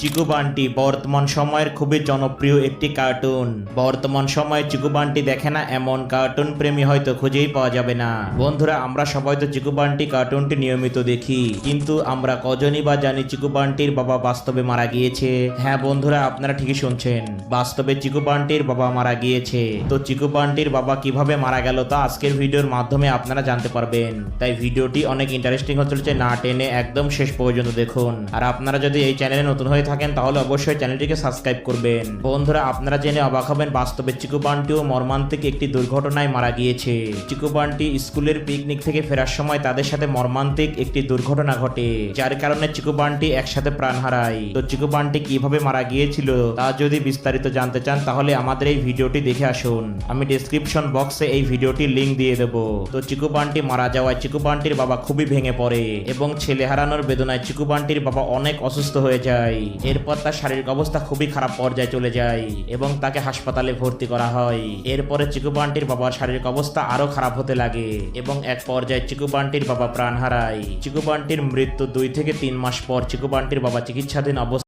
চিকু বান্টি বর্তমান সময়ের খুবই জনপ্রিয় একটি কার্টুন। বর্তমান সময়ে চিকু বান্টি দেখে না, এমন কার্টুন প্রেমী হয়তো খুঁজেই পাওয়া যাবে না। বন্ধুরা, আমরা সবাই তো চিকু বান্টি কার্টুনটি নিয়মিত দেখি। কিন্তু আমরা কজনই বা জানি চিকু বান্টির বাবা বাস্তবে মারা গিয়েছে। হ্যাঁ বন্ধুরা, আপনারা ঠিকই শুনছেন। বাস্তবে চিকু বান্টির বাবা মারা গিয়েছে। তো চিকু বান্টির বাবা কীভাবে মারা গেল তা আজকের ভিডিওর মাধ্যমে আপনারা জানতে পারবেন। তাই ভিডিওটি অনেক ইন্টারেস্টিং হতে চলেছে, না টেনে একদম শেষ পর্যন্ত দেখুন। আর আপনারা যদি এই চ্যানেলে নতুন হয়ে থাকেন, তাহলে অবশ্যই চ্যানেলটিকে সাবস্ক্রাইব করবেন। বন্ধুরা, আপনারা জেনে অবাক হবেন, বাস্তবে চিকু বান্টিও মর্মান্তিক একটি দুর্ঘটনায় মারা গিয়েছে। চিকু বান্টি স্কুলের পিকনিক থেকে ফেরার সময় তাদের সাথে মর্মান্তিক একটি দুর্ঘটনা ঘটে, যার কারণে চিকু বান্টি একসাথে প্রাণ হারায়। তো চিকু বান্টি কীভাবে মারা গিয়েছিল, তা যদি বিস্তারিত জানতে চান, তাহলে আমাদের এই ভিডিওটি দেখে আসুন। আমি ডেসক্রিপশন বক্সে এই ভিডিওটির লিংক দিয়ে দেবো। তো চিকু বান্টি মারা যাওয়ায় চিকু বান্টির বাবা খুবই ভেঙে পড়ে, এবং ছেলে হারানোর বেদনায় চিকু বান্টির বাবা অনেক অসুস্থ হয়ে যায়। এরপর তার শারীরিক অবস্থা খুবই খারাপ পর্যায়ে চলে যায় এবং তাকে হাসপাতালে ভর্তি করা হয়। এরপরে চিকু বান্টির বাবার শারীরিক অবস্থা আরও খারাপ হতে লাগে এবং এক পর্যায়ে চিকু বান্টির বাবা প্রাণ হারায়। চিকু বান্টির মৃত্যু দুই থেকে তিন মাস পর চিকু বান্টির বাবা চিকিৎসাধীন অবস্থা